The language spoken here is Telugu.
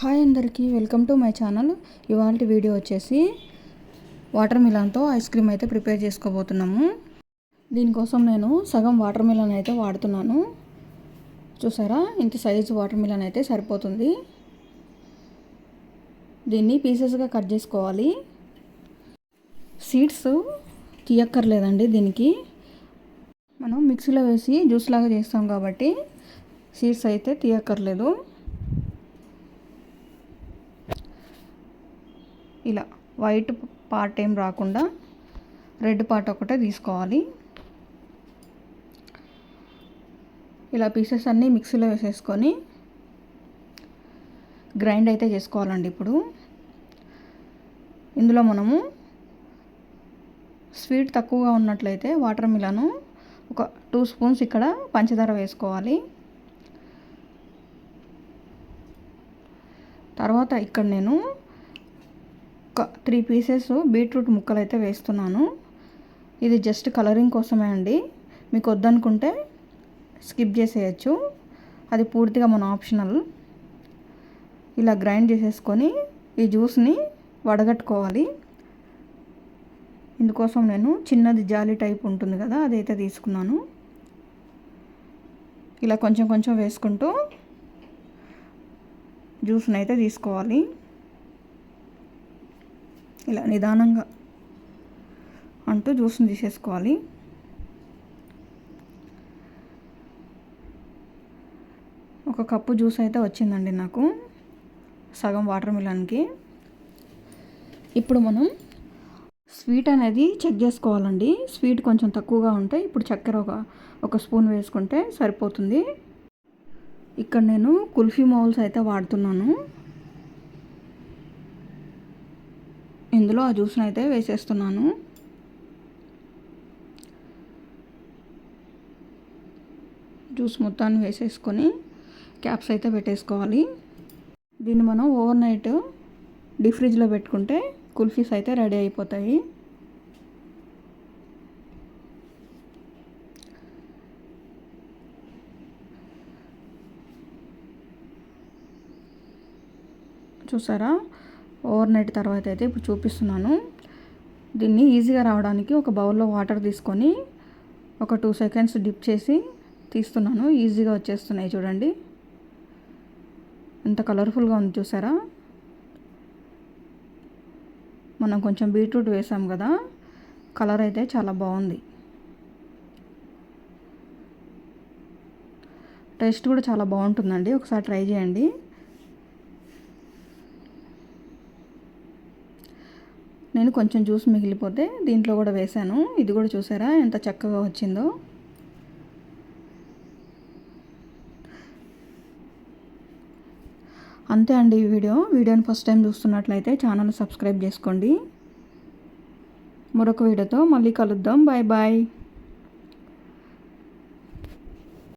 హాయ్ అందరికీ వెల్కమ్ టు మై ఛానల్. ఇవాళ వీడియో వచ్చేసి వాటర్ మిలన్తో ఐస్ క్రీమ్ అయితే ప్రిపేర్ చేసుకోబోతున్నాము. దీనికోసం నేను సగం వాటర్ మిలన్ అయితే వాడుతున్నాను. చూసారా? ఇంత సైజు వాటర్ మిలన్ అయితే సరిపోతుంది. దీన్ని పీసెస్గా కట్ చేసుకోవాలి. సీడ్స్ తీయక్కర్లేదండి దీనికి. మనం మిక్సీలో వేసి జ్యూస్ లాగా చేస్తాం కాబట్టి సీడ్స్ అయితే తీయక్కర్లేదు. ఇలా వైట్ పార్ట్ ఏం రాకుండా రెడ్ పార్ట్ ఒకటే తీసుకోవాలి. ఇలా పీసెస్ అన్నీ మిక్సీలో వేసేసుకొని గ్రైండ్ అయితే చేసుకోవాలండి ఇప్పుడు. ఇందులో మనము స్వీట్ తక్కువగా ఉన్నట్లయితే వాటర్ మిలను ఒక టూ స్పూన్స్ ఇక్కడ పంచదార వేసుకోవాలి. తర్వాత ఇక్కడ నేను ఒక త్రీ పీసెస్ బీట్రూట్ ముక్కలు అయితే వేస్తున్నాను. ఇది జస్ట్ కలరింగ్ కోసమే అండి. మీకు వద్దనుకుంటే స్కిప్ చేసేయచ్చు. అది పూర్తిగా మన ఆప్షనల్. ఇలా గ్రైండ్ చేసేసుకొని ఈ జ్యూస్ని వడగట్టుకోవాలి. ఇందుకోసం నేను చిన్నది జాలి టైప్ ఉంటుంది కదా అదైతే తీసుకున్నాను. ఇలా కొంచెం కొంచెం వేసుకుంటూ జ్యూస్ని అయితే తీసుకోవాలి. ఇలా నిదానంగా అంటూ జ్యూస్ని తీసేసుకోవాలి. ఒక కప్పు జ్యూస్ అయితే వచ్చిందండి నాకు సగం వాటర్ మిలన్కి. ఇప్పుడు మనం స్వీట్ అనేది చెక్ చేసుకోవాలండి. స్వీట్ కొంచెం తక్కువగా ఉంటే ఇప్పుడు చక్కెర ఒక ఒక స్పూన్ వేసుకుంటే సరిపోతుంది. ఇక్కడ నేను కుల్ఫీ మౌల్స్ అయితే వాడుతున్నాను. ఇందులో ఆ జ్యూస్ని అయితే వేసేస్తున్నాను. జ్యూస్ మొత్తాన్ని వేసేసుకొని క్యాప్స్ అయితే పెట్టేసుకోవాలి. దీన్ని మనం ఓవర్ నైట్ డీ ఫ్రిడ్జ్లో పెట్టుకుంటే కుల్ఫీస్ అయితే రెడీ అయిపోతాయి. చూసారా? ఓవర్ నైట్ తర్వాత అయితే ఇప్పుడు చూపిస్తున్నాను. దీన్ని ఈజీగా రావడానికి ఒక బౌల్లో వాటర్ తీసుకొని ఒక టూ సెకండ్స్ డిప్ చేసి తీస్తున్నాను. ఈజీగా వచ్చేస్తున్నాయి చూడండి. ఎంత కలర్ఫుల్గా ఉంది చూసారా? మనం కొంచెం బీట్రూట్ వేసాం కదా కలర్ అయితే చాలా బాగుంది. టేస్ట్ కూడా చాలా బాగుంటుందండి. ఒకసారి ట్రై చేయండి. నేను కొంచెం జ్యూస్ మిగిలిపోతే దీంట్లో కూడా వేసాను ఇది కూడా చూసారా? ఎంత చక్కగా వచ్చిందో. అంతే అండి ఈ వీడియో. వీడియోని ఫస్ట్ టైం చూస్తున్నట్లయితే ఛానల్ సబ్స్క్రైబ్ చేసుకోండి. మరొక వీడియోతో మళ్ళీ కలుద్దాం. Bye bye.